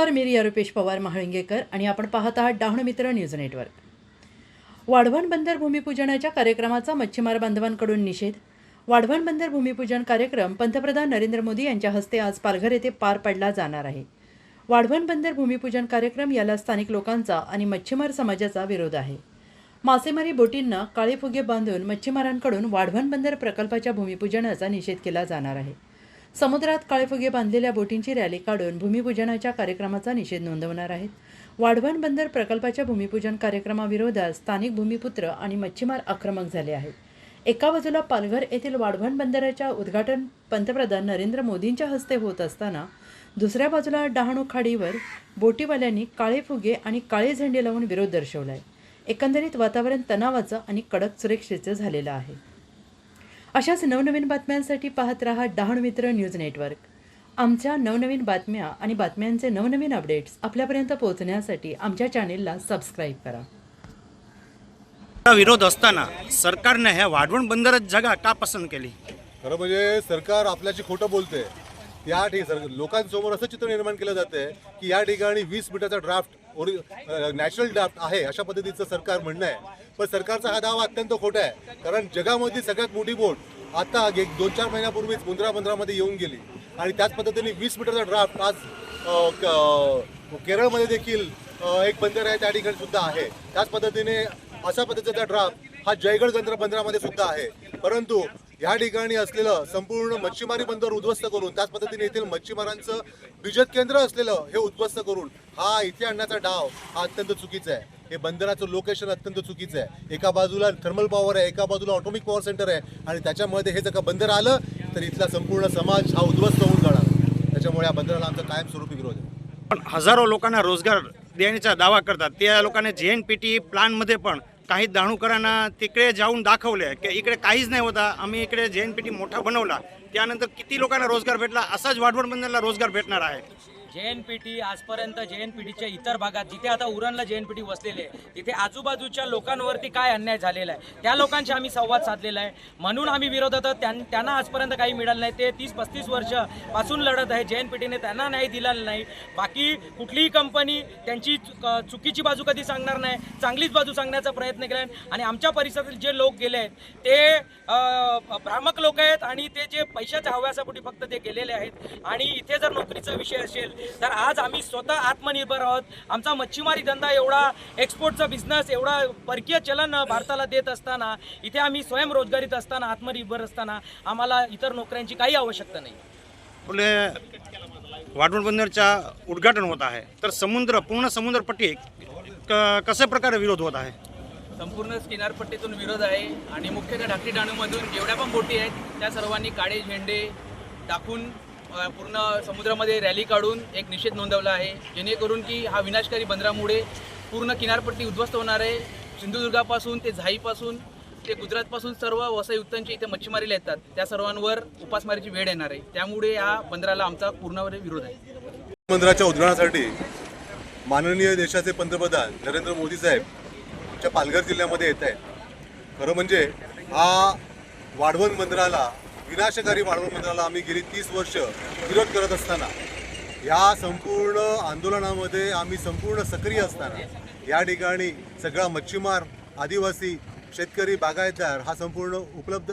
नमस्कार मी रिया रुपेश पवार महाळिंगेकर आणि आपण पाहत आहात डहाणू मित्र न्यूज नेटवर्क. वाढवण बंदर भूमिपूजनाच्या कार्यक्रमाचा मच्छीमार बांधवांकडून निषेध. वाढवण बंदर भूमिपूजन कार्यक्रम पंतप्रधान नरेंद्र मोदी यांच्या हस्ते आज पालघर येथे पार पडला जाणार आहे. वाढवण बंदर भूमिपूजन कार्यक्रम याला स्थानिक लोकांचा आणि मच्छीमार समाजाचा विरोध आहे. मासेमारी बोटींना काळे फुगे बांधून मच्छीमारांकडून वाढवण बंदर प्रकल्पाच्या भूमिपूजनाचा निषेध केला जाणार आहे. समुद्रात काळेफुगे बांधलेल्या बोटींची रॅली काढून भूमिपूजनाच्या कार्यक्रमाचा निषेध नोंदवणार आहेत. वाढवण बंदर प्रकल्पाच्या भूमिपूजन कार्यक्रमाविरोधात स्थानिक भूमिपुत्र आणि मच्छीमार आक्रमक झाले आहेत. एका बाजूला पालघर येथील वाढवण बंदराच्या उद्घाटन पंतप्रधान नरेंद्र मोदींच्या हस्ते होत असताना दुसऱ्या बाजूला डहाणू खाडीवर बोटीवाल्यांनी काळे फुगे आणि काळे झेंडे लावून विरोध दर्शवला आहे एकंदरीत वातावरण तणावाचं आणि कडक सुरक्षेचं झालेलं आहे. अशाच नवनवीन बातम्यांसाठी पाहत रहा डहाणू मित्र न्यूज नेटवर्क. आमच्या नवनवीन बातम्या आणि बातम्यांचे नवनवीन अपडेट्स आपल्यापर्यंत पोहोचण्यासाठी आमच्या चॅनेलला सबस्क्राईब करा. विरोध असताना सरकारने ह्या वाढवण बंदरच जागा का पसंत केली? खरं म्हणजे सरकार आपल्याशी खोटं बोलते. या ठिकाणी लोकांसमोर असं चित्र निर्माण केलं जाते की या ठिकाणी वीस मीटरचा ड्राफ्ट ओरि नॅचरल ड्राफ्ट आहे अशा पद्धतीचं सरकार म्हणणं आहे. पण सरकारचा हा दावा अत्यंत खोटा आहे. कारण जगामधली सगळ्यात मोठी बोट आता एक दोन चार महिन्यापूर्वीच मुंद्रा बंदरामध्ये येऊन गेली. आणि त्याच पद्धतीने वीस मीटरचा ड्राफ्ट आज केरळमध्ये देखील एक बंदर आहे त्या ठिकाणी सुद्धा आहे. त्याच पद्धतीने अशा पद्धतीचा ड्राफ्ट हा जयगड जंत्र बंदरामध्ये सुद्धा आहे. परंतु या ठिकाणी असलेलं संपूर्ण मच्छीमारी बंदर उद्ध्वस्त करून त्याच पद्धतीने येथील मच्छीमारांचं बिजत केंद्र असलेलं हे उद्ध्वस्त करून हा इथे आणण्याचा डाव हा अत्यंत चुकीचा आहे. हे बंदराचं लोकेशन अत्यंत चुकीचं आहे. एका बाजूला थर्मल पॉवर आहे एका बाजूला ऑटोमिक पॉवर सेंटर आहे आणि त्याच्यामध्ये हे जर का बंदर आलं तर इथला संपूर्ण समाज हा उद्ध्वस्त होऊन जाणार. त्याच्यामुळे या बंदराला आमचा कायमस्वरूपी विरोध आहे. पण हजारो लोकांना रोजगार देण्याचा दावा करतात. त्या लोकांना जे एन पी टी प्लानमध्ये पण काही दाणूकरांना तिकडे जाऊन दाखवले की इकडे काहीच नाही होता. आम्ही इकडे जे एन पी टी मोठा बनवला त्यानंतर किती लोकांना रोजगार भेटला असाच वाढवण बंदरला रोजगार भेटणार आहे. जे एन पी टी आजपर्यंत जे एन पी टीच्या इतर भागात जिथे आता उरणला जे एन पी टी वसलेले आहे तिथे आजूबाजूच्या लोकांवरती काय अन्याय झालेला आहे त्या लोकांशी आम्ही संवाद साधलेला आहे. म्हणून आम्ही विरोधात त्यां- त्यांना आजपर्यंत काही मिळालं नाही. ते तीस पस्तीस वर्षापासून लढत आहे. जे एन पी टीने त्यांना न्याय दिलेला नाही. बाकी कुठलीही कंपनी त्यांची चु- चुकीची बाजू कधी सांगणार नाही. चांगलीच बाजू सांगण्याचा प्रयत्न केला आहे आणि आमच्या परिसरातील जे लोक गेले आहेत ते भ्रामक लोक आहेत. आणि ते जे पैशाच्या हव्यासापोटी फक्त ते गेलेले आहेत. आणि इथे जर नोकरीचा विषय असेल तर आज आम्ही स्वतः आत्मनिर्भर आहोत. आमचा मच्छीमारी धंदा एवढा एक्सपोर्टचा बिझनेस एवढा परकीय चलन भारताला देत असताना इथे आम्ही स्वयंरोजगारीत असताना आत्मनिर्भर असताना आम्हाला इतर नोकऱ्यांची काही आवश्यकता नाही. पुढे वाढवण बंदरचा उद्घाटन होत आहे. तर समुद्र पूर्ण समुद्रपट्टी क- कशा प्रकारे विरोध होत आहे? संपूर्ण किनारपट्टीतून विरोध आहे आणि मुख्यतः ढाकटी डहाणूमधून जेवढ्या पण बोटी आहेत त्या सर्वांनी काळे झेंडे टाकून पूर्ण समुद्रामध्ये रॅली काढून एक निषेध नोंदवला आहे जेणेकरून की हा विनाशकारी बंदरामुळे पूर्ण किनारपट्टी उद्ध्वस्त होणार आहे. सिंधुदुर्गापासून ते झाईपासून ते गुजरातपासून सर्व वसईयुक्तांचे इथे मच्छीमारीला येतात. त्या सर्वांवर उपासमारीची वेळ येणार आहे. त्यामुळे या बंदराला आमचा पूर्णपणे विरोध आहे. बंदराच्या उद्घाटनासाठी माननीय देशाचे पंतप्रधान नरेंद्र मोदी साहेब आमच्या पालघर जिल्ह्यामध्ये येत आहेत. खरं म्हणजे हा वाढवण बंदराला विनाशकारी वाढवण बंदराला आम्ही गेली तीस वर्ष विरोध करत असताना या संपूर्ण आंदोलनामध्ये आम्ही संपूर्ण सक्रिय असताना या ठिकाणी सगळा मच्छीमार आदिवासी शेतकरी बागायतदार हा संपूर्ण उपलब्ध